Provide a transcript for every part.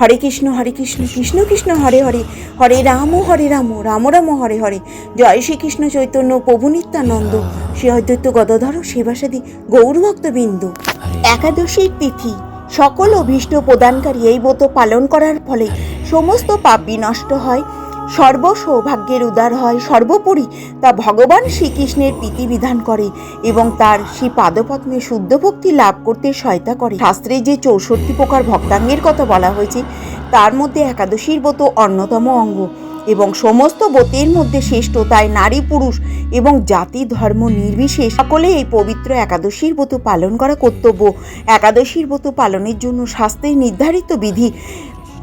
হরে কৃষ্ণ হরে কৃষ্ণ কৃষ্ণ কৃষ্ণ হরে হরে হরে রাম হরে রাম রাম রাম হরে হরে। জয় শ্রীকৃষ্ণ চৈতন্য প্রভু নিত্যানন্দ শ্রী অদ্বৈত গদধর সেবাসাদী গৌরভক্তবৃন্দ একাদশীর তিথি সকল অভীষ্ট প্রদানকারী এই ব্রত পালন করার ফলে সমস্ত পাপ বিনষ্ট হয়। সর্ব সৌভাগ্যের উদার হয়, সর্বোপরি তা ভগবান শ্রীকৃষ্ণের প্রীতি বিধান করে এবং তার সেই পাদপদ্মে শুদ্ধ ভক্তি লাভ করতে সহায়তা করে। শাস্ত্রে যে চৌষট্টি প্রকার ভক্তাঙ্গের কথা বলা হয়েছে, তার মধ্যে একাদশীর ব্রত অন্যতম অঙ্গ এবং সমস্ত ব্রতের মধ্যে শ্রেষ্ঠ তাই নারী পুরুষ এবং জাতি ধর্ম নির্বিশেষ। সকলে এই পবিত্র একাদশীর ব্রত পালন করা কর্তব্য। একাদশীর ব্রত পালনের জন্য শাস্ত্রের নির্ধারিত বিধি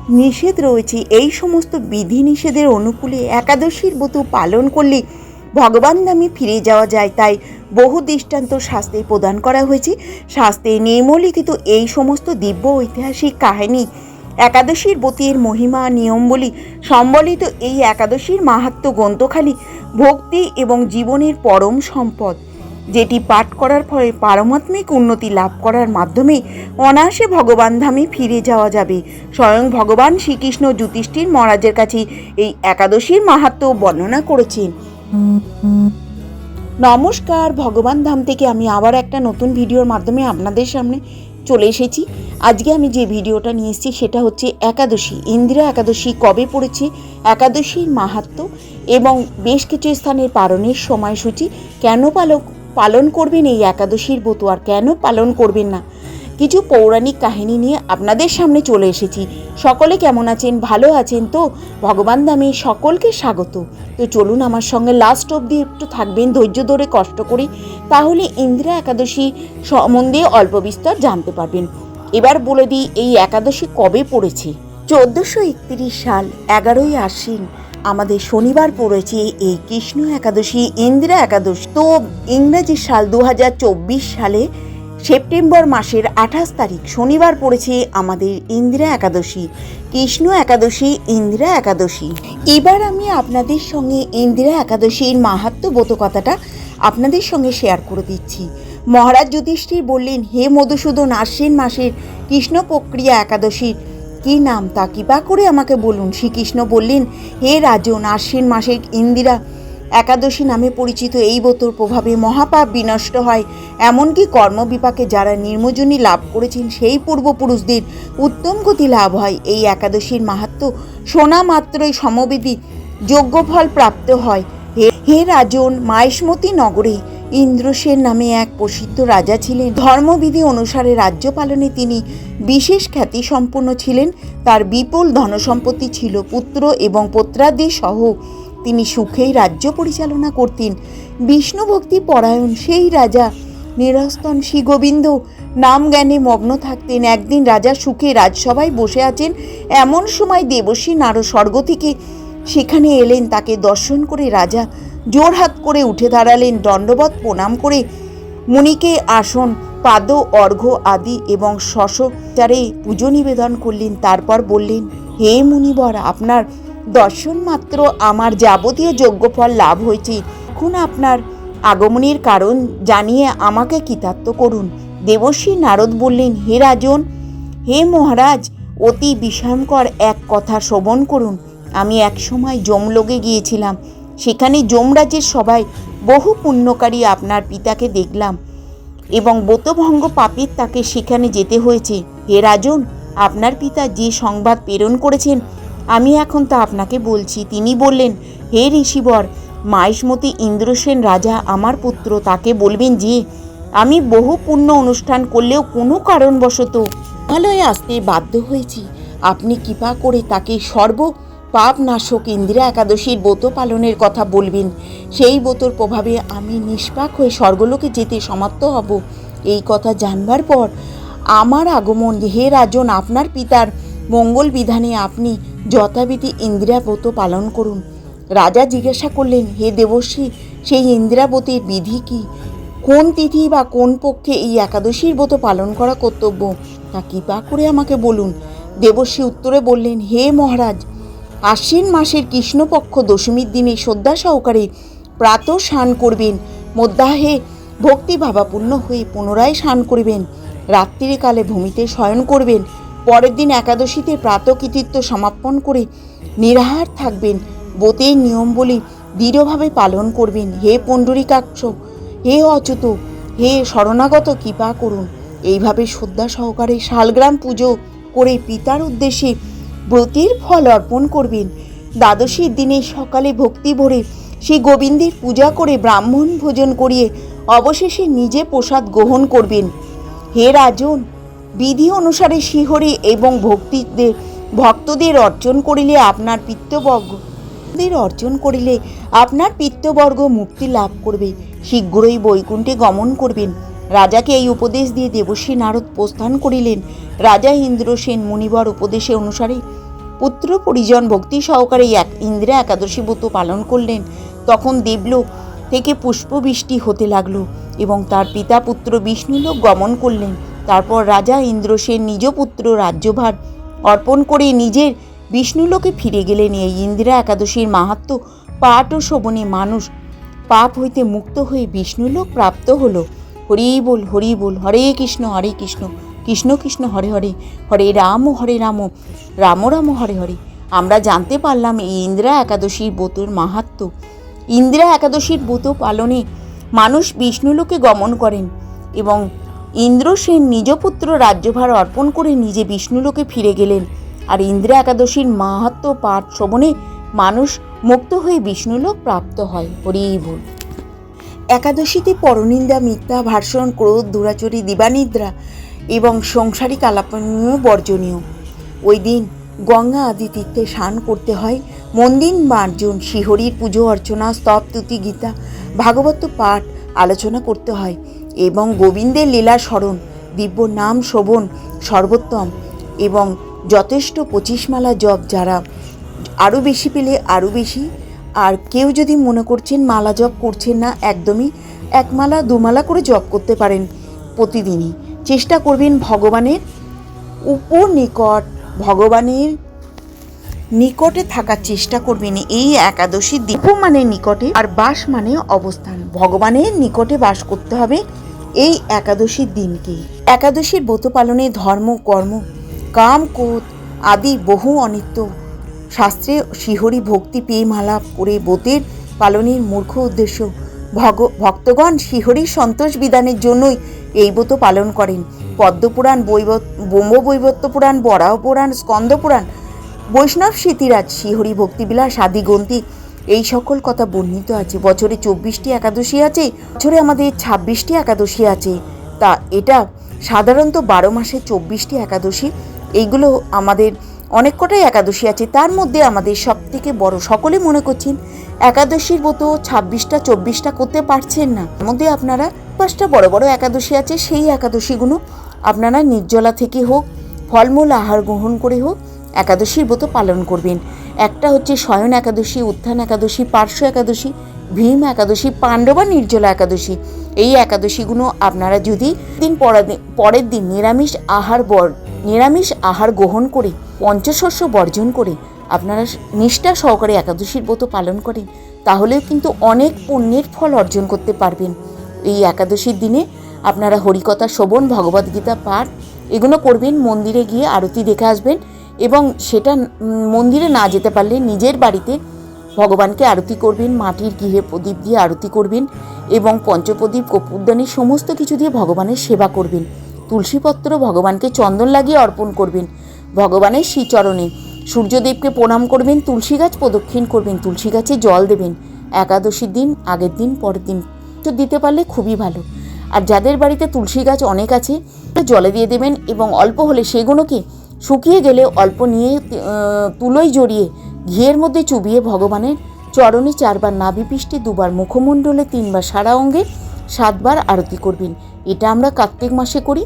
নিষেধ রয়েছে। এই সমস্ত বিধি নিষেধের অনুকূলে একাদশীর ব্রত পালন করলে ভগবান নামে ফিরে যাওয়া যায়। তাই বহু দৃষ্টান্ত শাস্ত্রে প্রদান করা হয়েছে। শাস্ত্রে নিম্নলিখিত এই সমস্ত দিব্য ঐতিহাসিক কাহিনী একাদশীর ব্রতের মহিমা নিয়মবলী সম্বলিত এই একাদশীর মাহাত্ম গ্রন্থখালি ভক্তি এবং জীবনের পরম সম্পদ। যেটি পাঠ করার ফলে পারমাত্মিক উন্নতি লাভ করার মাধ্যমে অনায়াসে ভগবান ধামে ফিরে যাওয়া যাবে। স্বয়ং ভগবান শ্রীকৃষ্ণ যুধিষ্ঠির মহারাজের কাছে এই একাদশীর মাহাত্ম বর্ণনা করেছেন নমস্কার, ভগবান ধাম থেকে আমি আবার একটা নতুন ভিডিওর মাধ্যমে আপনাদের সামনে চলে এসেছি। আজকে আমি যে ভিডিওটা নিয়ে এসেছি সেটা হচ্ছে একাদশী। ইন্দিরা একাদশী কবে পড়েছে, একাদশীর মাহাত্ম এবং বেশ কিছু স্থানের পালনের সময়সূচি কেন পালক পালন করবেন, এই একাদশীর ব্রত আর কেন পালন করবেন না? কিছু পৌরাণিক কাহিনী নিয়ে আপনাদের সামনে চলে এসেছি। সকলে কেমন আছেন? ভালো আছেন তো? ভগবান দামে সকলকে স্বাগত। তো চলুন আমার সঙ্গে লাস্ট অবধি একটু থাকবেন, ধৈর্য ধরে কষ্ট করে। তাহলে ইন্দিরা একাদশী সম্বন্ধে অল্প বিস্তর জানতে পারবেন। এবার বলে দিই, এই একাদশী কবে পড়েছে? চোদ্দোশো একত্রিশ সাল, এগারোই আশ্বিন। আমাদের শনিবার পড়েছে এই কৃষ্ণ একাদশী, ইন্দিরা একাদশী। তো ইংরেজি সাল দু হাজার চব্বিশ সালে সেপ্টেম্বর মাসের আঠাশ তারিখ শনিবার পড়েছে আমাদের ইন্দিরা একাদশী, কৃষ্ণ একাদশী, ইন্দিরা একাদশী। এবার আমি আপনাদের সঙ্গে ইন্দিরা একাদশীর মাহাত্ম বোধকথাটা আপনাদের সঙ্গে শেয়ার করে দিচ্ছি। মহারাজ যুধিষ্ঠির বললেন, হে মধুসূদন, আশ্বিন মাসের কৃষ্ণ প্রক্রিয়া একাদশীর কি নাম তা কৃপা করে আমাকে বলুন? শ্রীকৃষ্ণ বললেন, হে রাজন আশ্বিন মাসের ইন্দিরা একাদশী নামে পরিচিত এই ব্রতর প্রভাবে মহাপাপ বিনষ্ট হয়। এমনকি কর্মবিপাকে যারা নির্মজনী লাভ করেছেন, সেই পূর্বপুরুষদের উত্তম গতি লাভ হয়। এই একাদশীর মাহাত্ম শোনা মাত্রই সমবিধি যোগ্যফল প্রাপ্ত হয়। হে রাজন মাইসমতি নগরে ইন্দ্রসেন নামে এক প্রসিদ্ধ রাজা ছিলেন। ধর্মবিধি অনুসারে রাজ্য পালনে তিনি বিশেষ খ্যাতি সম্পন্ন ছিলেন। তার বিপুল ধনসম্পত্তি ছিল পুত্র এবং পত্রাদি সহ তিনি সুখেই রাজ্য পরিচালনা করতেন। বিষ্ণু ভক্তি পরায়ণ সেই রাজা নিরস্তন শ্রী গোবিন্দ নাম জ্ঞানে মগ্ন থাকতেন। একদিন রাজা সুখে রাজসভায় বসে আছেন। এমন সময় দেবশ্রী নারদ স্বর্গ থেকে সেখানে এলেন। তাকে দর্শন করে রাজা জোরহাত করে উঠে দাঁড়ালেন দণ্ডবত প্রণাম করে মুনিকে আসন, পাদ, অর্ঘ্য আদি এবং শশচারে পুজো নিবেদন করলেন। তারপর বললেন, হে মুনিবর, আপনার দর্শন মাত্র আমার যাবতীয় যোগ্যফল লাভ হয়েছে। এখন আপনার আগমনের কারণ জানিয়ে আমাকে কৃতার্থ করুন। দেবশ্রী নারদ বললেন, হে রাজন, হে মহারাজ, অতি বিষয়ঙ্কর এক কথা শ্রবণ করুন। আমি এক সময় যমলোকে গিয়েছিলাম। সেখানে যমরাজের সবাই বহু পুণ্যকারী আপনার পিতাকে দেখলাম এবং ব্রতভঙ্গ পাপের তাকে সেখানে যেতে হয়েছে। হে রাজন, আপনার পিতা যে সংবাদ প্রেরণ করেছেন, আমি এখন তা আপনাকে বলছি। তিনি বললেন, হে ঋষিবর মাইসমতি ইন্দ্রসেন রাজা আমার পুত্র, তাকে বলবেন যে, আমি বহু পুণ্য অনুষ্ঠান করলেও কোনো কারণবশত হিমালয়ে আসতে বাধ্য হয়েছি। আপনি কৃপা করে তাকে সর্ব পাপ নাশক ইন্দিরা একাদশীর ব্রত পালনের কথা বলবেন। সেই ব্রতর প্রভাবে আমি নিষ্পাক হয়ে স্বর্গলোকে যেতে সমাপ্ত হব। এই কথা জানবার পর আমার আগমন। হে রাজন, আপনার পিতার মঙ্গল বিধানে আপনি যথাবিধি ইন্দিরা ব্রত পালন করুন। রাজা জিজ্ঞাসা করলেন, হে দেবশ্রী সেই ইন্দিরাবতীর বিধি কি? কোন তিথি বা কোন পক্ষে এই একাদশীর ব্রত পালন করা কর্তব্য? তা কৃপা করে আমাকে বলুন। দেবশ্রী উত্তরে বললেন, হে মহারাজ আশ্বিন মাসের কৃষ্ণপক্ষ দশমীর দিনে শ্রদ্ধা সহকারে প্রাত স্নান করবেন। মধ্যাহে ভক্তি ভাবাপূর্ণ হয়ে পুনরায় স্নান করবেন। রাত্রিকালে ভূমিতে শয়ন করবেন। পরের দিন একাদশীতে প্রাতকৃতিত্ব সমাপন করে নিরাহার থাকবেন। বোতের নিয়মবলী দৃঢ়ভাবে পালন করবেন। হে পণ্ডরিকাক্ষ হে অচ্যুত, হে শরণাগত কৃপা করুন। এইভাবে শ্রদ্ধা সহকারে শালগ্রাম পুজো করে পিতার উদ্দেশ্যে ব্রতের ফল অর্পণ করবেন। দ্বাদশীর দিনে সকালে ভক্তি ভরে সেই গোবিন্দের পূজা করে ব্রাহ্মণ ভোজন করিয়ে অবশেষে নিজে প্রসাদ গ্রহণ করবেন। হে রাজন, বিধি অনুসারে শিহরে এবং ভক্তিদের ভক্তদের অর্জন করিলে আপনার পিত্তবর্গ অর্জন করিলে আপনার পিত্তবর্গ মুক্তি লাভ করবে। শীঘ্রই বৈকুণ্ঠে গমন করবেন। রাজাকে এই উপদেশ দিয়ে দেবশ্রী নারদ প্রস্থান করিলেন। রাজা ইন্দ্রসেন মুনিবর উপদেশে অনুসারে পুত্র পরিজন ভক্তি সহকারে এক ইন্দ্রা একাদশী ব্রত পালন করলেন। তখন দেবলোক থেকে পুষ্পবৃষ্টি হতে লাগল এবং তার পিতা পুত্র বিষ্ণুলোক গমন করলেন। তারপর রাজা ইন্দ্রসেন নিজ পুত্র রাজ্যভার অর্পণ করে নিজের বিষ্ণুলোকে ফিরে গেলেন। এই ইন্দিরা একাদশীর মাহাত্ম পাঠ ও শোভনে মানুষ পাপ হইতে মুক্ত হয়ে বিষ্ণুলোক প্রাপ্ত হলো। হরি বল হরি বল হরে কৃষ্ণ হরে কৃষ্ণ কৃষ্ণ কৃষ্ণ, হরে হরে হরে রাম হরে রাম রাম রাম, হরে হরে। আমরা জানতে পারলাম এই ইন্দিরা একাদশীর ব্রতর মাহাত্ম। ইন্দিরা একাদশীর ব্রত পালনে মানুষ বিষ্ণুলোকে গমন করেন এবং ইন্দ্রসেন নিজ পুত্র রাজ্যভার অর্পণ করে নিজে বিষ্ণুলোকে ফিরে গেলেন। আর ইন্দিরা একাদশীর মাহাত্ম পাঠ শ্রবণে মানুষ মুক্ত হয়ে বিষ্ণুলোক প্রাপ্ত হয়। হরি বল একাদশীতে পরনিন্দা মিথ্যা ভাষণ ক্রোধ, দুরাচরি, দিবানিদ্রা এবং সংসারিক আলাপনীয়, বর্জনীয়। ওই দিন গঙ্গা আদি তীর্থে স্নান করতে হয়। মন্দির মার্জন, শিহরির পুজো, অর্চনা, স্তব, তুতি, গীতা, ভাগবত পাঠ আলোচনা করতে হয় এবং গোবিন্দের লীলা স্মরণ, দিব্য নাম শোভন, সর্বোত্তম এবং যথেষ্ট পঁচিশমালা জপ যারা আরও বেশি পেলে আরও বেশি আর কেউ যদি মনে করছেন মালা জপ করছেন না, একদমই এক মালা দুমালা করে জপ করতে পারেন প্রতিদিনই। চেষ্টা করবেন ভগবানের উপর নিকট ভগবানের নিকটে থাকার চেষ্টা করবেন। এই একাদশী দীপ মানে নিকটে আর বাস মানে অবস্থান। ভগবানের নিকটে বাস করতে হবে এই একাদশীর দিনকে। একাদশীর ব্রত পালনে ধর্ম, কর্ম, কাম, ক্রোধ আদি বহু অনিত্য শাস্ত্রে শিহরি ভক্তি পেয়ে মালা করে বোতের পালনের মূর্খ উদ্দেশ্য। ভগ, ভক্তগণ শিহরির সন্তোষ বিধানের জন্যই এই ব্রত পালন করেন। পদ্মপুরাণ বৈবত ব্রহ্ম বৈবত্য পুরাণ, বরাহ পুরাণ, স্কন্দ পুরাণ, বৈষ্ণব স্মৃতিরাজ শিহরি ভক্তিবিলাস আদি গ্রন্থি এই সকল কথা বর্ণিত আছে। বছরে চব্বিশটি একাদশী আছে, বছরে আমাদের ছাব্বিশটি একাদশী আছে। তা, এটা সাধারণত বারো মাসে চব্বিশটি একাদশী। এইগুলো আমাদের অনেক কটাই একাদশী আছে। তার মধ্যে আমাদের সব থেকে বড়, সকলে মনে করছেন একাদশীর মতো ছাব্বিশটা, চব্বিশটা করতে পারছেন না। তার মধ্যে আপনারা পাঁচটা বড় বড় একাদশী আছে, সেই একাদশীগুলো আপনারা নির্জলা থেকে হোক, ফলমূল আহার গ্রহণ করে হোক, একাদশীর ব্রত পালন করবেন। একটা হচ্ছে শয়ন একাদশী, উত্থান একাদশী, পার্শ্ব একাদশী, ভীম একাদশী, পাণ্ডবা নির্জলা একাদশী। এই একাদশীগুলো আপনারা যদি দিন পরের দিন নিরামিষ আহার বর নিরামিষ আহার গ্রহণ করে পঞ্চশস্য বর্জন করে আপনারা নিষ্ঠা সহকারে একাদশীর ব্রত পালন করেন, তাহলেও কিন্তু অনেক পুণ্যের ফল অর্জন করতে পারবেন। এই একাদশীর দিনে আপনারা হরিকথা শোভন ভগবদ্গীতা পাঠ এগুলো করবেন, মন্দিরে গিয়ে আরতি দেখে আসবেন এবং সেটা মন্দিরে না যেতে পারলে নিজের বাড়িতে ভগবানকে আরতি করবেন, মাটির গৃহে প্রদীপ দিয়ে আরতি করবেন এবং পঞ্চপ্রদীপ কপুরদানি সমস্ত কিছু দিয়ে ভগবানের সেবা করবেন। তুলসীপত্র ভগবানকে চন্দন লাগিয়ে অর্পণ করবেন। ভগবানের শ্রীচরণে সূর্যদেবকে প্রণাম করবেন, তুলসী গাছ প্রদক্ষিণ করবেন, তুলসী গাছে জল দেবেন। একাদশীর দিন, আগের দিন, পরের দিন। তো দিতে পারলে খুবই ভালো। আর যাদের বাড়িতে তুলসী গাছ অনেক আছে জলে দিয়ে দেবেন এবং অল্প হলে সেগুলোকে শুকিয়ে গেলে অল্প নিয়ে তুলোয় জড়িয়ে ঘিয়ের মধ্যে চুবিয়ে ভগবানের চরণে চারবার নাভিপৃষ্ঠে দুবার মুখমণ্ডলে, তিনবার সারা অঙ্গে, সাতবার আরতি করবেন। এটা আমরা কার্তিক মাসে করি।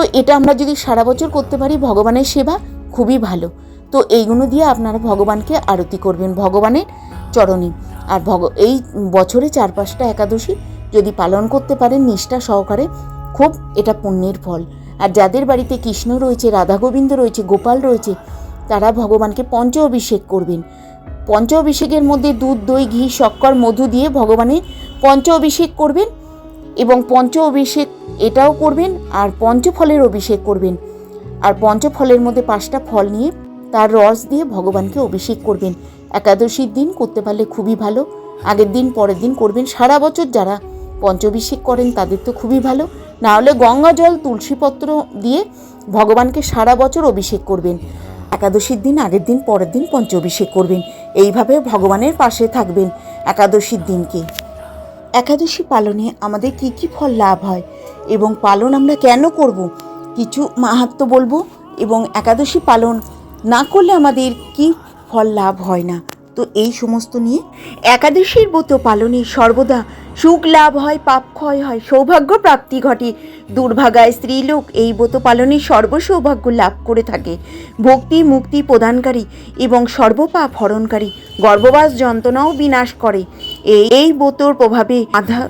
তো এটা আমরা যদি সারা বছর করতে পারি ভগবানের সেবা, খুবই ভালো। তো এইগুলো দিয়ে আপনারা ভগবানকে আরতি করবেন, ভগবানের চরণে। আর ভগ, এই বছরে চার পাঁচটা একাদশী, যদি পালন করতে পারেন নিষ্ঠা সহকারে, খুব এটা পুণ্যের ফল। আর যাদের বাড়িতে কৃষ্ণ রয়েছে, রাধা গোবিন্দ রয়েছে, গোপাল রয়েছে, তারা ভগবানকে পঞ্চ অভিষেক করবেন। পঞ্চ অভিষেকের মধ্যে দুধ, দই, ঘি, শক্কর, মধু দিয়ে ভগবানের পঞ্চ অভিষেক করবেন। এবং পঞ্চ অভিষেক এটাও করবেন আর পঞ্চফলের অভিষেক করবেন। আর পঞ্চফলের মধ্যে পাঁচটা ফল নিয়ে তার রস দিয়ে ভগবানকে অভিষেক করবেন। একাদশীর দিন করতে পারলে খুবই ভালো। আগের দিন, পরের দিন করবেন। সারা বছর যারা পঞ্চভিষেক করেন তাদের তো খুবই ভালো। না হলে গঙ্গা জল, তুলসীপত্র দিয়ে ভগবানকে সারা বছর অভিষেক করবেন। একাদশীর দিন, আগের দিন, পরের দিন পঞ্চ অভিষেক করবেন। এইভাবে ভগবানের পাশে থাকবেন একাদশীর দিনকে। একাদশী পালনে আমাদের কি কি ফল লাভ হয় এবং পালন আমরা কেন করব? কিছু মাহাত্ম বলব এবং একাদশী পালন না করলে আমাদের কি ফল লাভ হয় না? তো এই সমস্ত নিয়ে একাদশীর ব্রত পালনে সর্বদা সুখ লাভ হয়, পাপ ক্ষয় হয়, সৌভাগ্য প্রাপ্তি ঘটে। দুর্ভাগায় স্ত্রীলোক এই ব্রত পালনে সর্বসৌভাগ্য লাভ করে থাকে। ভক্তি, মুক্তি প্রদানকারী এবং সর্বপাপ হরণকারী গর্ভবাস যন্ত্রণাও বিনাশ করে। এই ব্রতর প্রভাবে আধা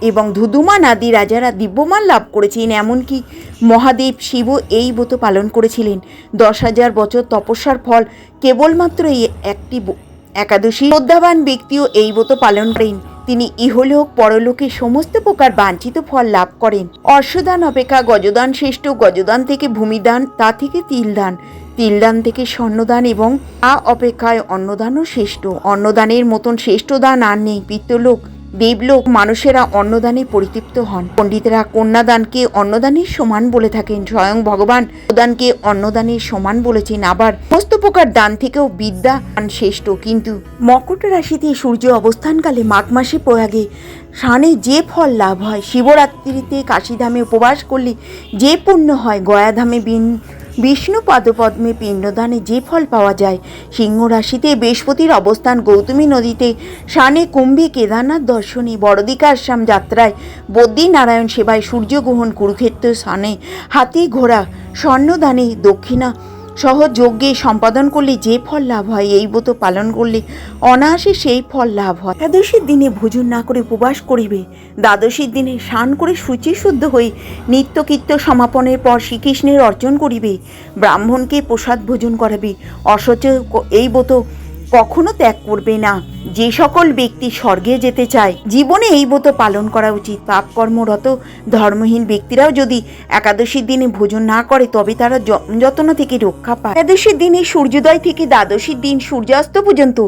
এবং ধুধুমান আদি রাজারা দিব্যমান লাভ করেছেন এমনকি মহাদেব শিবও এই ব্রত পালন করেছিলেন। দশ হাজার বছর তপস্যার ফল কেবলমাত্র এই একটি একাদশী শ্রদ্ধাবান ব্যক্তিও এই ব্রত পালন করেন। তিনি ইহলোক, পরলোকে সমস্ত প্রকার বাঞ্ছিত ফল লাভ করেন। অর্শদান অপেক্ষা গজদান শ্রেষ্ঠ, গজদান থেকে ভূমিদান, তা থেকে তিলদান। তিলদান থেকে স্বর্ণদান এবং তা অপেক্ষায় অন্নদানও শ্রেষ্ঠ। অন্নদানের মতন শ্রেষ্ঠ দান আর নেই। পিতৃলোক দেবলোক মানুষেরা অন্নদানে পরিতৃপ্ত হন। পণ্ডিতেরা কন্যাদানকে অন্নদানের সমান বলে থাকেন। স্বয়ং ভগবান প্রদানকে অন্নদানের সমান বলেছেন। আবার সমস্ত প্রকার দান থেকেও বিদ্যা শ্রেষ্ঠ। কিন্তু মকট রাশিতে সূর্য অবস্থানকালে মাঘ মাসে প্রয়াগে সানে যে ফল লাভ হয়, শিবরাত্রিতে কাশীধামে উপবাস করলে যে পুণ্য হয়, গয়াধামে বিন বিষ্ণু পাদপদ্মে পিণ্ডদানে যে ফল পাওয়া যায়, সিংহ রাশিতে বৃহস্পতির অবস্থান গৌতমী নদীতে, সানে কুম্ভে কেদারনাথ দর্শনে, বড়দিকা যাত্রায় বদ্রীনারায়ণ সেবায় সূর্যগ্রহণ কুরুক্ষেত্র স্থানে হাতি ঘোড়া, স্বর্ণদানে দক্ষিণা সহ যজ্ঞে সম্পাদন করলে যে ফল লাভ হয়, এই ব্রত পালন করলে অনায়াসে সেই ফল লাভ হয়। একাদশীর দিনে ভোজন না করে উপবাস করিবে, দ্বাদশীর দিনে স্নান করে শুচি শুদ্ধ হয়ে নিত্যকীর্ত সমাপনের পর শ্রীকৃষ্ণের অর্জন করিবে, ব্রাহ্মণকে প্রসাদ ভোজন করাবে। অসচ এই ব্রত কখনো ত্যাগ করবে না। যে সকল ব্যক্তি স্বর্গে যেতে চায়, জীবনে এই ব্রত পালন করা উচিত। পাপ কর্মরত ধর্মহীন ব্যক্তিরাও যদি একাদশীর দিনে ভোজন না করে, তবে তারা যতনা থেকে রক্ষা পায়। একাদশীর দিনে সূর্যোদয় থেকে দ্বাদশীর দিন সূর্যাস্ত পর্যন্ত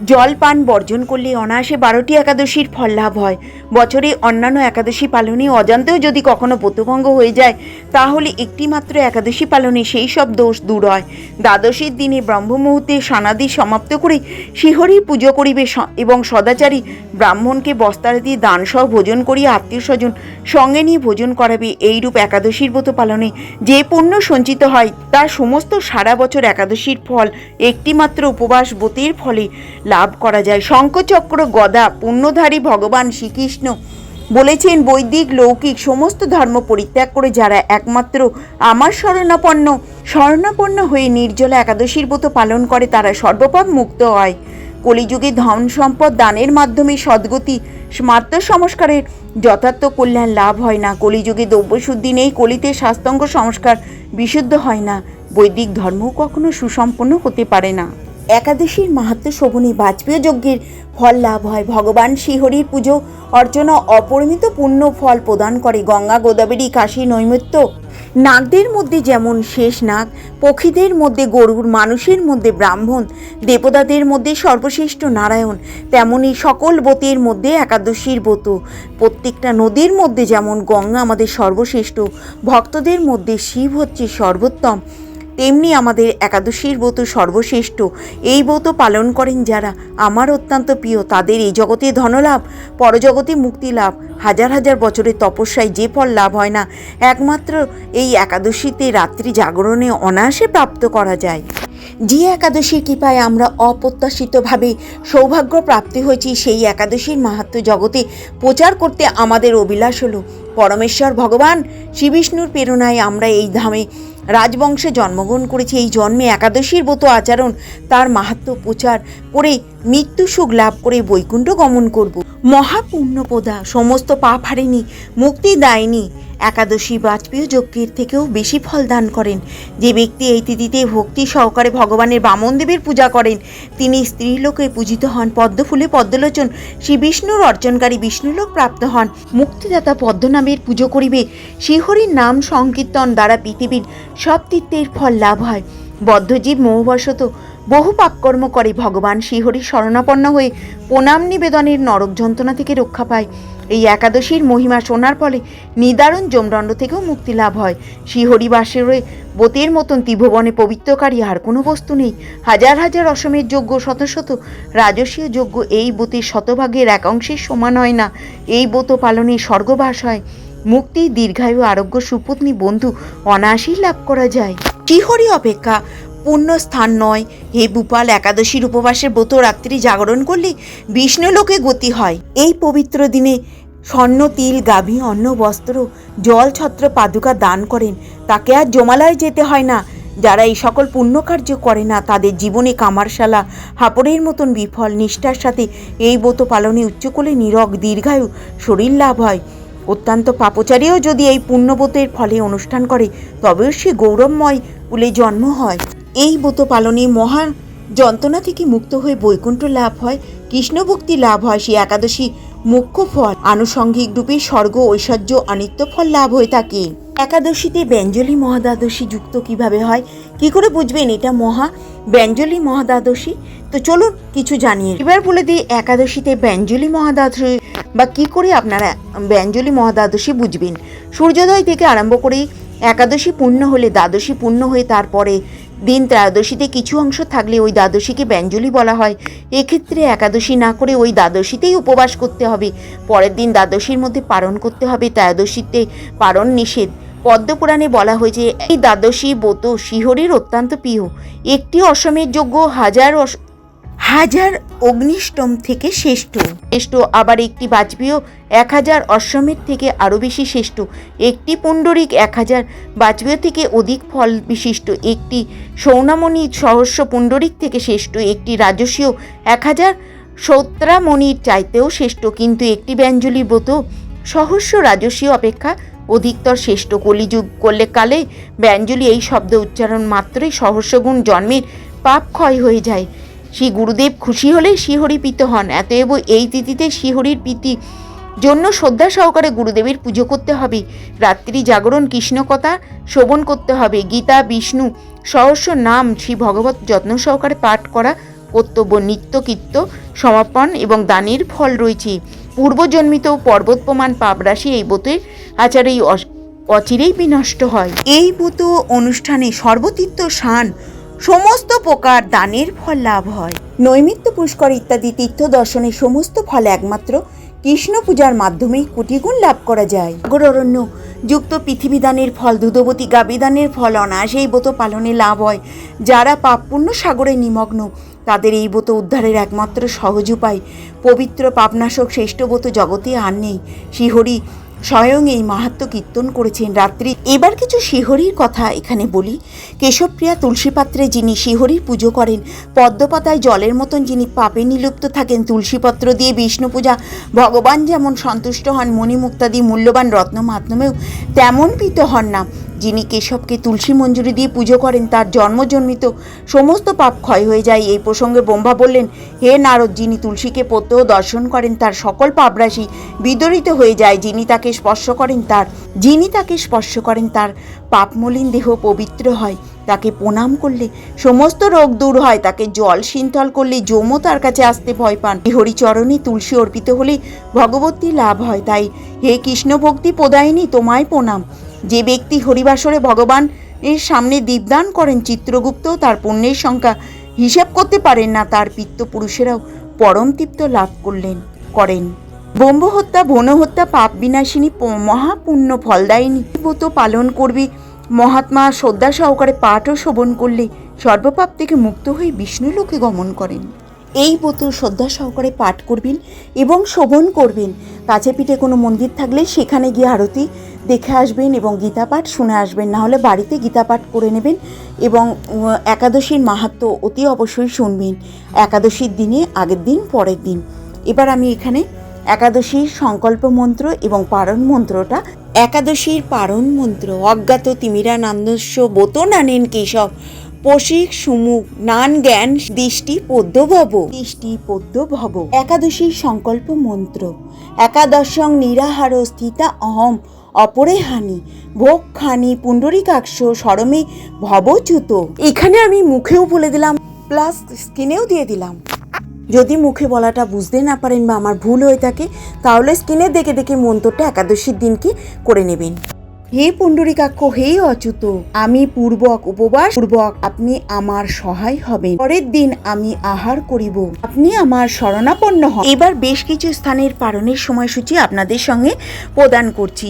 জল পান বর্জন করলে অনায়াসে বারোটি একাদশীর ফল লাভ হয়। বছরে অন্যান্য একাদশী পালনে অজান্তেও যদি কখনো ব্রতভঙ্গ হয়ে যায়, তাহলে একটি মাত্র একাদশী পালনে সেই সব দোষ দূর হয়। দ্বাদশীর দিনে ব্রহ্ম মুহূর্তে সানাদি সমাপ্ত করে শিহরি পুজো করিবে এবং সদাচারী ব্রাহ্মণকে বস্তার দিয়ে দানসহ ভোজন করিয়ে আত্মীয় স্বজন সঙ্গে নিয়ে ভোজন করাবে, এইরূপ একাদশীর ব্রত পালনে যে পুণ্য সঞ্চিত হয়, তার সমস্ত সারা বছর একাদশীর ফল একটিমাত্র উপবাস ব্রতের ফলে লাভ করা যায়। শঙ্খচক্র গদা, পুণ্যধারী ভগবান শ্রীকৃষ্ণ বলেছেন, বৈদিক, লৌকিক সমস্ত ধর্ম পরিত্যাগ করে যারা একমাত্র আমার শরণাপন্ন শরণাপন্ন হয়ে নির্জলা একাদশীর ব্রত পালন করে, তারা সর্বপাপ মুক্ত হয়। কলিযুগে ধন সম্পদ দানের মাধ্যমে সদ্গতি, স্মার্ত সংস্কারের যথার্থ কল্যাণ লাভ হয় না। কলিযুগে দ্রব্যশুদ্ধি নেই, কলিতে শাস্তাঙ্গ সংস্কার বিশুদ্ধ হয় না। বৈদিক ধর্মও কখনো সুসম্পন্ন হতে পারে না। একাদশীর মাহাত্ম শোভনে বাজপেয় যজ্ঞের ফল লাভ হয়। ভগবান শ্রীহরির পুজো অর্চনা অপরিমিত পুণ্য ফল প্রদান করে গঙ্গা, গোদাবরী, কাশী নৈমিত্য নাগদের মধ্যে যেমন শেষ নাগ, পক্ষীদের মধ্যে গরুর, মানুষের মধ্যে ব্রাহ্মণ, দেবতাদের মধ্যে সর্বশ্রেষ্ঠ নারায়ণ, তেমনি সকল ব্রতের মধ্যে একাদশীর ব্রত। প্রত্যেকটা নদীর মধ্যে যেমন গঙ্গা আমাদের সর্বশ্রেষ্ঠ, ভক্তদের মধ্যে শিব হচ্ছে সর্বোত্তম। তেমনি আমাদের একাদশীর ব্রত সর্বশ্রেষ্ঠ। এই ব্রত পালন করেন যারা। আমার অত্যন্ত প্রিয়, তাদের এই জগতে ধনলাভ, পরজগতে মুক্তি লাভ। হাজার হাজার বছরের তপস্যায় যে ফল লাভ হয় না, একমাত্র এই একাদশীতে রাত্রি জাগরণে অনায়াসে প্রাপ্ত করা যায়। যে একাদশীর কৃপায় আমরা অপ্রত্যাশিতভাবে সৌভাগ্য প্রাপ্তি হয়েছি, সেই একাদশীর মাহাত্ম জগতে প্রচার করতে আমাদের অভিলাষ হলো। পরমেশ্বর ভগবান শ্রীবিষ্ণুর প্রেরণায় আমরা এই ধামে রাজবংশে জন্মগ্রহণ করেছে। এই জন্মে একাদশীর মতো আচরণ তার মাহাত্ম প্রচার করে মৃত্যু সুখ লাভ করে বৈকুণ্ঠ গমন করব। মহাপূর্ণপদা সমস্ত পা হারেনি মুক্তি দায়নি। একাদশী বাজপেয় যজ্ঞের থেকেও বেশি ফল দান করেন। যে ব্যক্তি এই তিথিতে ভক্তি সহকারে ভগবানের বামন দেবীর পূজা করেন, তিনি স্ত্রীলোকে পূজিত হন পদ্মফুলে পদ্মলোচন। শ্রী বিষ্ণুর অর্জনকারী বিষ্ণুলোক প্রাপ্ত হন। মুক্তিদাতা পদ্মনামের পুজো করিবে, শ্রীহরির নাম সংকীর্তন দ্বারা পৃথিবীর সব তীর্থের ফল লাভ হয়। বদ্ধজীব মোহবশত বহু পাপকর্ম করে ভগবান শ্রীহরি শরণাপন্ন হয়ে প্রণাম নিবেদনের নরক যন্ত্রণা থেকে রক্ষা পায়। এই একাদশীর মহিমা শোনার ফলে নিদারুণ যমদণ্ড থেকেও মুক্তি লাভ হয়। শ্রীহরিবাসের বোতের মতন ত্রিভুবনে পবিত্রকারী আর কোনো বস্তু নেই। হাজার হাজার অসমের যোগ্য শত শত রাজসীয় যোগ্য এই বোতের শতভাগের এক অংশের সমান হয় না। এই ব্রত পালনে স্বর্গবাস হয়। মুক্তি, দীর্ঘায়ু, আরোগ্য, সুপত্নী, বন্ধু, অনায়াসেই লাভ করা যায়। শ্রীহরি অপেক্ষা পুণ্য স্থান নয়। হে ভূপাল, একাদশীর উপবাসের ব্রত রাত্রি জাগরণ করলে বিষ্ণুলোকে গতি হয়। এই পবিত্র দিনে স্বর্ণ, তিল, গাভী, অন্ন, বস্ত্র, জল, ছত্র, পাদুকা দান করেন। তাকে আর জমালায় যেতে হয় না। যারা এই সকল পুণ্যকার্য করে না, তাদের জীবনে কামারশালা, হাপড়ের মতন বিফল নিষ্ঠার সাথে এই ব্রত পালনে উচ্চকোলে নীরগ, দীর্ঘায়ু শরীর লাভ হয়। অত্যন্ত পাপচারীও যদি এই পুণ্যব্রতের ফলে অনুষ্ঠান করে, তবেও সে গৌরবময় কুলে জন্ম হয়। এই ব্রত পালনে মহা যন্ত্রণা থেকে মুক্ত হয়ে বৈকুণ্ঠ লাভ হয়, কৃষ্ণভক্তি লাভ হয়, সেই একাদশী মুখ্য ফল। আনুষঙ্গিক রূপে স্বর্গ, ঐশ্বর্য অনিত্য ফল লাভ হয়ে থাকে। একাদশীতে ব্যঞ্জলি মহাদ্বাদশী যুক্ত কীভাবে হয়? কি করে বুঝবেন এটা মহা ব্যঞ্জলি মহাদ্বাদশী? তো চলুন কিছু জানিয়ে। এবার বলে দিই, একাদশীতে ব্যঞ্জলি মহাদ্বাদশী বা কি করে আপনারা ব্যঞ্জলি মহাদ্বাদশী বুঝবেন? সূর্যোদয় থেকে আরম্ভ করে একাদশী পূর্ণ হলে দ্বাদশী পূর্ণ হয়ে তারপরে দিন ত্রয়োদশীতে কিছু অংশ থাকলে ওই দ্বাদশীকে ব্যঞ্জলি বলা হয়। এক্ষেত্রে একাদশী না করে ওই দ্বাদশীতেই উপবাস করতে হবে। পরের দিন দ্বাদশীর মধ্যে পালন করতে হবে। ত্রয়োদশীতে পালন নিষেধ। পদ্মপুরাণে বলা হয়েছে, এই দ্বাদশী বোত শিহরের অত্যন্ত প্রিয়। একটি অসমের যোগ্য হাজার হাজার অগ্নিষ্টম থেকে শ্রেষ্ঠ। শ্রেষ্ঠ আবার একটি বাজপেয় এক হাজার অশ্বমের থেকে আরও বেশি শ্রেষ্ঠ। একটি পুণ্ডরিক এক হাজার, বাজপেয় থেকে অধিক ফল বিশিষ্ট। একটি সৌনামণি সহস্র পুণ্ডরিক থেকে শ্রেষ্ঠ। একটি রাজস্বীয় এক হাজার, সৌত্রামণির চাইতেও শ্রেষ্ঠ। কিন্তু একটি ব্যঞ্জলি ব্রত সহস্র রাজস্বীয় অপেক্ষা অধিকতর শ্রেষ্ঠ। কলিযুগ করলে কালে ব্যঞ্জলি এই শব্দ উচ্চারণ মাত্রই সহস্রগুণ জন্মের পাপ ক্ষয় হয়ে যায়। শ্রী গুরুদেব খুশি হলে শ্রীহরি প্রীত হন। এতএব এই তিথিতে শ্রীহরির প্রীতি জন্য শ্রদ্ধা সহকারে গুরুদেবের পুজো করতে হবে। রাত্রি জাগরণ, কৃষ্ণকথা শ্রবণ করতে হবে। গীতা, বিষ্ণু, সহস্র নাম, শ্রী ভগবত যত্ন সহকারে পাঠ করা, কর্তব্য, নিত্য, কীর্ত, সমাপন এবং দানের ফল রয়েছে। পূর্বজন্মিত পর্বত প্রমাণ পাপরাশি এই বোতে আচারেই অস- অচিরেই বিনষ্ট হয়। এই ব্রত অনুষ্ঠানে সর্বতীর্থ শান সমস্ত প্রকার দানের ফল লাভ হয়। নৈমিত্য পুষ্কর ইত্যাদি তীর্থ দর্শনের সমস্ত ফল একমাত্র কৃষ্ণ পূজার মাধ্যমেই কোটিগুণ লাভ করা যায়। অরণ্য যুক্ত পৃথিবী দানের ফল, দুধবতী গাবিদানের ফল অনায়াসেই ব্রত পালনে লাভ হয়। যারা পাপপুণ্য সাগরে নিমগ্ন, তাদের এই ব্রত উদ্ধারের একমাত্র সহজ উপায়, পবিত্র পাপনাশক শ্রেষ্ঠ ব্রত জগতে আর নেই। শ্রীহরি স্বয়ং এই মাহাত্ম কীর্তন করেছেন রাত্রি। এবার কিছু শিহরির কথা এখানে বলি। কেশবপ্রিয়া তুলসী পাত্রে যিনি শিহরির পুজো করেন, পদ্মপাতায় জলের মতন যিনি পাপে নিলুপ্ত থাকেন, তুলসীপত্র দিয়ে বিষ্ণু পূজা ভগবান যেমন সন্তুষ্ট হন, মণিমুক্তাদি মূল্যবান রত্ন মাধ্যমেও তেমন পিত হন না। যিনি কেশবকে তুলসী মঞ্জুরি দিয়ে পুজো করেন, তার জন্মজন্মিত সমস্ত পাপ ক্ষয় হয়ে যায়। এই প্রসঙ্গে ব্রহ্মা বললেন, হে নারদ, যিনি তুলসীকে প্রত্যহ দর্শন করেন, তার সকল পাপরাশি বিদরিত হয়ে যায়। যিনি তাকে স্পর্শ করেন, তার, যিনি তাকে স্পর্শ করেন, তার পাপমলিন দেহ পবিত্র হয়। তাকে প্রণাম করলে সমস্ত রোগ দূর হয়। তাকে জল শীতল করলে যমও তার কাছে আসতে ভয় পান। হরিচরণে তুলসী অর্পিত হলে ভগবতী লাভ হয়। তাই হে কৃষ্ণ ভক্তি প্রদায়িনী, তোমায় প্রণাম। যে ব্যক্তি হরিবাসরে ভগবান এর সামনে দীপদান করেন চিত্রগুপ্ত, তার পুণ্যের সংখ্যা হিসাব করতে পারেন না, তার পিত্তপুরুষেরাও পরম তৃপ্ত লাভ করলেন, করেন। ব্রহ্ম হত্যা বন হত্যা, পাপ বিনাশিনী মহাপুণ্য ফলদায়িনী, ব্রত পালন করবে, মহাত্মা শ্রদ্ধা সহকারে পাঠ ও শোভন করলে সর্বপাপ থেকে মুক্ত হয়ে বিষ্ণুলোকে গমন করেন। এই ব্রত শ্রদ্ধা সহকারে পাঠ করবেন এবং শোভন করবেন। কাছে পিঠে কোনো মন্দির থাকলে সেখানে গিয়ে আরতি দেখে আসবেন এবং গীতা পাঠ শুনে আসবেন। না হলে বাড়িতে গীতা পাঠ করে নেবেন এবং একাদশীর মাহাত্ম অতি অবশ্যই শুনবেন। একাদশীর দিনে, আগের দিন, পরের দিন। এবার আমি এখানে একাদশীর সংকল্প মন্ত্র এবং পারণ মন্ত্রটা, একাদশীর পারণ মন্ত্র, অজ্ঞাত তিমিরা নান্দস্য বোতন আনেন কেশব। পশিক সুমুখ নান জ্ঞান দৃষ্টি পদ্য ভব। দৃষ্টি পদ্য ভব। একাদশীর সংকল্প মন্ত্র। একাদশং নিরাহার স্থিতা অহম অপরে হানি। ভোগ খানি পুণ্ডরিকাক্ষ সরমে ভবচ্যুত। এখানে আমি মুখেও বলে দিলাম, প্লাস স্কিনেও দিয়ে দিলাম। যদি মুখে বলাটা বুঝতে না পারেন বা আমার ভুল হয়ে থাকে, তাহলে স্কিনে দেখে দেখে মন্ত্রটা একাদশীর দিনকে করে নেবেন। হে পুণ্ডরিকাক্ষ, হে অচ্যুত, আমি পূর্বক উপবাস, পূর্বক আপনি আমার সহায় হবেন। পরের দিন আমি আহার করিব। আপনি আমার শরণাপন্ন হন। এবার বেশ কিছু স্থানের পালনের সময়সূচি আপনাদের সঙ্গে প্রদান করছি।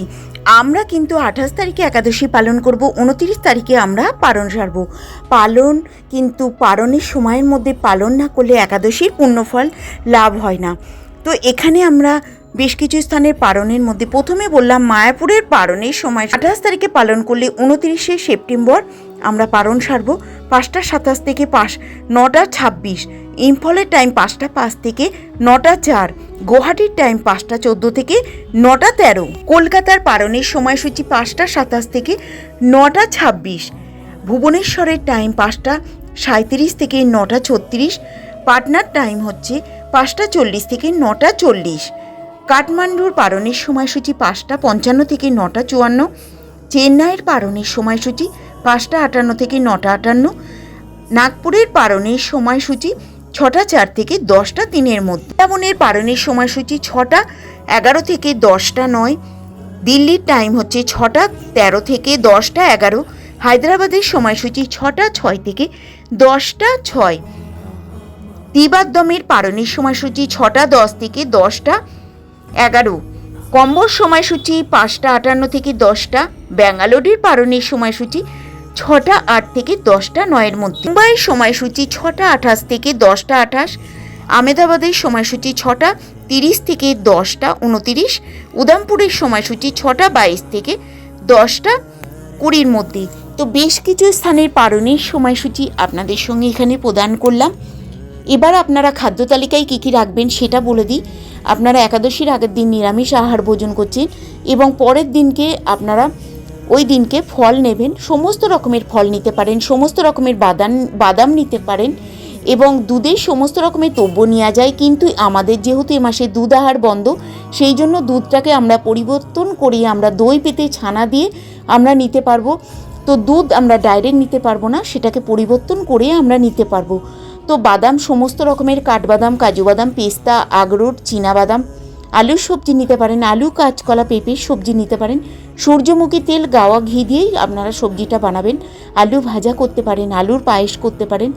আমরা কিন্তু আঠাশ তারিখে একাদশী পালন করব, উনত্রিশ তারিখে আমরা পালন সারব। পালন কিন্তু পালনের সময়ের মধ্যে পালন না করলে একাদশীর পুণ্যফল লাভ হয় না। তো এখানে আমরা বেশ কিছু স্থানের পালনের মধ্যে প্রথমে বললাম মায়াপুরের পালনের সময় আঠাশ তারিখে পালন করলে উনত্রিশে সেপ্টেম্বর আমরা পালন সারব। পাঁচটা সাতাশ থেকে পাঁচ, নটা ছাব্বিশ। ইম্ফলের টাইম পাঁচটা পাঁচ থেকে নটা চার। গুয়াহাটির টাইম পাঁচটা চোদ্দ থেকে নটা তেরো। কলকাতার পালনের সময়সূচি পাঁচটা সাতাশ থেকে নটা ছাব্বিশ। ভুবনেশ্বরের টাইম পাঁচটা সাঁত্রিশ থেকে নটা ছত্রিশ। পাটনার টাইম হচ্ছে পাঁচটা চল্লিশ থেকে নটা চল্লিশ। কাঠমান্ডুর পারণের সময়সূচি পাঁচটা পঞ্চান্ন থেকে নটা চুয়ান্ন, চেন্নাইয়ের পারণের সময়সূচি পাঁচটা আটান্ন থেকে নটা আটান্ন, নাগপুরের পারণের সময়সূচি ছটা চার থেকে দশটা তিনের মধ্যে। বৃন্দাবনের পারণের সময়সূচি ছটা এগারো থেকে দশটা নয়, দিল্লির টাইম হচ্ছে ছটা তেরো থেকে দশটা এগারো, হায়দ্রাবাদের সময়সূচি ছটা ছয় থেকে দশটা ছয়। তিবাদ্দমের পারণের সময়সূচি ছটা দশ থেকে দশটা এগারো। কম্বর সময়সূচি পাঁচটা আটান্ন থেকে দশটা, ব্যাঙ্গালোরের পারণের সময়সূচি ছটা আট থেকে দশটা নয়ের মধ্যে। মুম্বাইয়ের সময়সূচি ছটা আঠাশ থেকে দশটা আঠাশ আমেদাবাদের সময়সূচি ছটা তিরিশ থেকে দশটা উনতিরিশ উদামপুরের সময়সূচি ছটা বাইশ থেকে দশটা কুড়ির মধ্যে। তো বেশ কিছু স্থানের পারণের সময়সূচি আপনাদের সঙ্গে এখানে প্রদান করলাম। এবার আপনারা খাদ্য তালিকায় কী কী রাখবেন সেটা বলে দিই। আপনারা একাদশীর আগের দিন নিরামিষ আহার ভোজন করছেন এবং পরের দিনকে আপনারা ওই দিনকে ফল নেবেন, সমস্ত রকমের ফল নিতে পারেন, সমস্ত রকমের বাদাম বাদাম নিতে পারেন এবং দুধের সমস্ত রকমের দ্রব্য নেওয়া যায়। কিন্তু আমাদের যেহেতু এ মাসে দুধ আহার বন্ধ, সেই জন্য দুধটাকে আমরা পরিবর্তন করিয়ে আমরা দই পেতে ছানা দিয়ে আমরা নিতে পারব। তো দুধ আমরা ডাইরেক্ট নিতে পারব না, সেটাকে পরিবর্তন করে আমরা নিতে পারব। তো বাদাম, সমস্ত রকমের কাঠবাদাম কাজু বাদাম পেস্তা, আখরোট বাদাম আলুর সবজি নিতে পারেন। আলু, কাঁচকলা পেঁপে সবজি নিতে পারেন। সূর্যমুখী তেল, গাওয়া ঘি দিয়েই আপনারা সবজিটা বানাবেন। আলু ভাজা করতে পারেন, আলুর পায়েস করতে পারেন।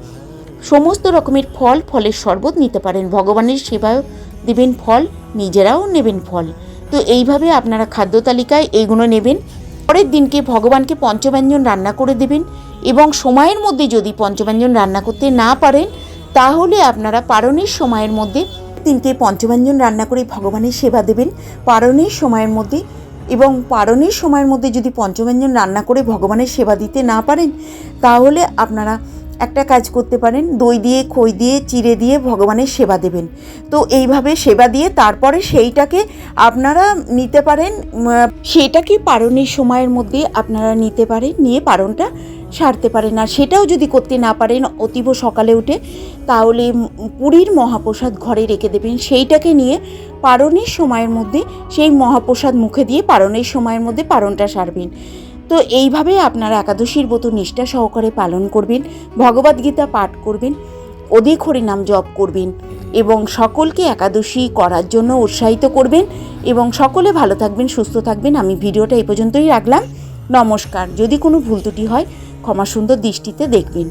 সমস্ত রকমের ফল, ফলের শরবত নিতে পারেন। ভগবানের সেবায় দেবেন ফল, নিজেরাও নেবেন ফল। তো এইভাবে আপনারা খাদ্য তালিকায় এইগুলো নেবেন। পরের দিনকে ভগবানকে পঞ্চব্যঞ্জন রান্না করে দেবেন। এবং সময়ের মধ্যে যদি পঞ্চব্যঞ্জন রান্না করতে না পারেন, তাহলে আপনারা পারণের সময়ের মধ্যে তিনটে পঞ্চব্যঞ্জন রান্না করে ভগবানের সেবা দেবেন। পারণের সময়ের মধ্যে এবং পারণের সময়ের মধ্যে যদি পঞ্চব্যঞ্জন রান্না করে ভগবানের সেবা দিতে না পারেন, তাহলে আপনারা একটা কাজ করতে পারেন, দই দিয়ে, খই দিয়ে, চিড়ে দিয়ে ভগবানের সেবা দেবেন। তো এইভাবে সেবা দিয়ে তারপরে সেইটাকে আপনারা নিতে পারেন সেটাকে পারণের সময়ের মধ্যে আপনারা নিতে পারেন, নিয়ে পারণটা সারতে পারেন। আর সেটাও যদি করতে না পারেন, অতীব সকালে উঠে তাহলে পুরীর মহাপ্রসাদ ঘরে রেখে দেবেন। সেইটাকে নিয়ে পারণের সময়ের মধ্যে, সেই মহাপ্রসাদ মুখে দিয়ে পারণের সময়ের মধ্যে পারণটা সারবেন। তো এইভাবে আপনারা একাদশীর ব্রত নিষ্ঠা সহকারে পালন করবেন ভগবদ্গীতা পাঠ করবেন, অধিক হরিনাম জপ করবেন এবং সকলকে একাদশী করার জন্য উৎসাহিত করবেন এবং সকলে ভালো থাকবেন, সুস্থ থাকবেন। আমি ভিডিওটা এই পর্যন্তই রাখলাম। নমস্কার। যদি কোনো ভুল ত্রুটি হয়, ক্ষমা সুন্দর দৃষ্টিতে দেখবেন।